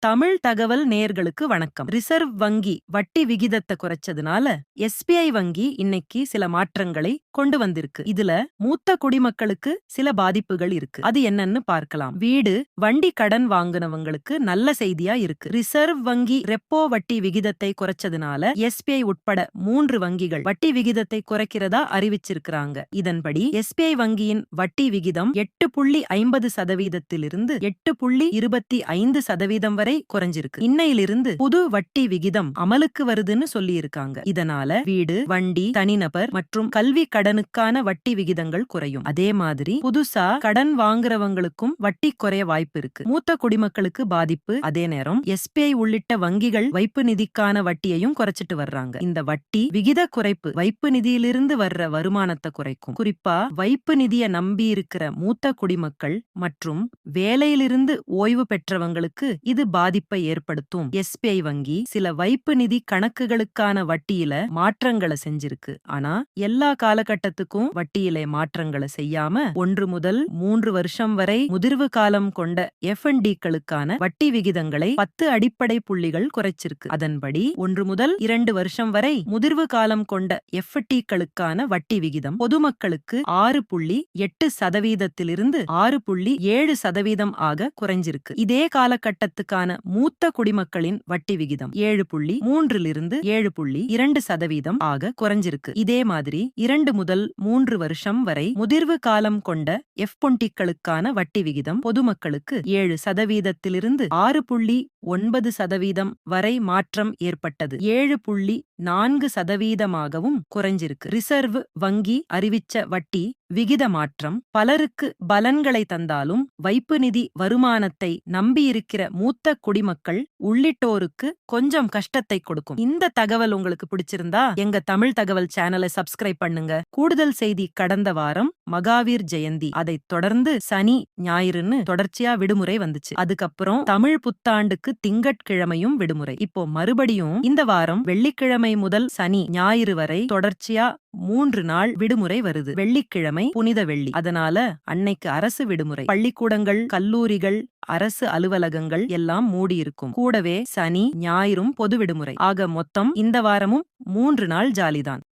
தமிழ் தகவல் நேயர்களுக்கு வணக்கம். ரிசர்வ் வங்கி வட்டி விகிதத்தை குறைச்சதுனால எஸ்பிஐ வங்கி இன்னைக்கு சில மாற்றங்களை கொண்டு வந்திருக்கு. இதுல மூத்த குடிமக்களுக்கு சில பாதிப்புகள் இருக்கு. அது என்னன்னு பார்க்கலாம். வீடு வண்டி கடன் வாங்குனவங்களுக்கு நல்ல செய்தியா இருக்கு. ரிசர்வ் வங்கி ரெப்போ வட்டி விகிதத்தை குறைச்சதுனால எஸ்பிஐ உட்பட மூன்று வங்கிகள் வட்டி விகிதத்தை குறைக்கிறதா அறிவிச்சிருக்கிறாங்க. இதன்படி எஸ்பிஐ வங்கியின் வட்டி விகிதம் எட்டு புள்ளி ஐம்பது சதவீதத்திலிருந்து எட்டு புள்ளி இருபத்தி ஐந்து சதவீதம் வரை குறைஞ்சிருக்கு. இன்னையிலிருந்து புது வட்டி விகிதம் அமலுக்கு வருதுன்னு சொல்லி இருக்காங்க இதனால வீடு வண்டி தனிநபர் மற்றும் கல்வி கடன் கடனுக்கான வட்டி விகிதங்கள் குறையும். அதே மாதிரி புதுசா கடன் வாங்குறவங்களுக்கும் வட்டி குறைய வாய்ப்பு இருக்கு. மூத்த குடிமக்களுக்கு பாதிப்பு அதே நேரம் எஸ்பிஐ உள்ளிட்ட வங்கிகள் வைப்பு நிதிக்கான வட்டியையும் குறைச்சிட்டு வர்றாங்க. இந்த வட்டி விகித குறைப்பு வைப்பு நிதியிலிருந்து வர்ற வருமானத்தை குறைக்கும். குறிப்பா வைப்பு நிதியை நம்பி இருக்கிற மூத்த குடிமக்கள் மற்றும் வேலையிலிருந்து ஓய்வு பெற்றவங்களுக்கு இது பாதிப்பை ஏற்படுத்தும். எஸ்பிஐ வங்கி சில வைப்பு நிதி கணக்குகளுக்கான வட்டியில மாற்றங்களை செஞ்சிருக்கு. ஆனா எல்லா கால காலகட்டத்துக்கும் வட்டியில மாற்றங்களை செய்யாம ஒன்று முதல் மூன்று வருஷம் வரை முதிர்வு காலம் கொண்ட எஃப் களுக்கான வட்டி விகிதங்களை பத்து அடிப்படை புள்ளிகள் குறைச்சிருக்கு. அதன்படி ஒன்று முதல் இரண்டு வருஷம் வரை முதிர்வு காலம் கொண்ட எஃப் வட்டி விகிதம் பொதுமக்களுக்கு ஆறு புள்ளி எட்டு சதவீதத்திலிருந்து ஆறு புள்ளி ஏழு சதவீதம் ஆக குறைஞ்சிருக்கு. இதே காலகட்டத்துக்கான மூத்த குடிமக்களின் வட்டி விகிதம் ஏழு புள்ளி மூன்றிலிருந்து ஏழு புள்ளி இரண்டு சதவீதம் ஆக குறைஞ்சிருக்கு. இதே மாதிரி இரண்டு முதல் மூன்று வருஷம் வரை முதிர்வு காலம் கொண்ட எஃப் பொண்டிக்களுக்கான வட்டி விகிதம் பொதுமக்களுக்கு ஏழு சதவீதத்திலிருந்து ஆறு புள்ளி ஒன்பது சதவீதம் வரை மாற்றம் ஏற்பட்டது. ஏழு புள்ளி நான்கு சதவீதமாகவும் குறைஞ்சிருக்கு. ரிசர்வ் வங்கி அறிவிச்ச வட்டி விகித மாற்றம் பலருக்கு பலன்களை தந்தாலும் வைப்பு நிதி வருமானத்தை நம்பியிருக்கிற மூத்த குடிமக்கள் உள்ளிட்டோருக்கு கொஞ்சம் கஷ்டத்தை கொடுக்கும். இந்த தகவல் உங்களுக்கு பிடிச்சிருந்தா எங்க தமிழ் தகவல் சேனலை சப்ஸ்கிரைப் பண்ணுங்க. கூடுதல் செய்தி கடந்த வாரம் மகாவீர் ஜெயந்தி. அதைத் தொடர்ந்து சனி ஞாயிறுன்னு தொடர்ச்சியா விடுமுறை வந்துச்சு. அதுக்கப்புறம் தமிழ் புத்தாண்டுக்கு திங்கட்கிழமையும் விடுமுறை. இப்போ மறுபடியும் இந்த வாரம் வெள்ளிக்கிழமை முதல் சனி ஞாயிறு வரை தொடர்ச்சியா மூன்று நாள் விடுமுறை வருது. வெள்ளிக்கிழமை புனித வெள்ளி. அதனால அன்னைக்கு அரசு விடுமுறை. பள்ளிக்கூடங்கள் கல்லூரிகள் அரசு அலுவலகங்கள் எல்லாம் மூடியிருக்கும். கூடவே சனி ஞாயிறும் பொது விடுமுறை. ஆக மொத்தம் இந்த வாரமும் மூன்று நாள் ஜாலிதான்.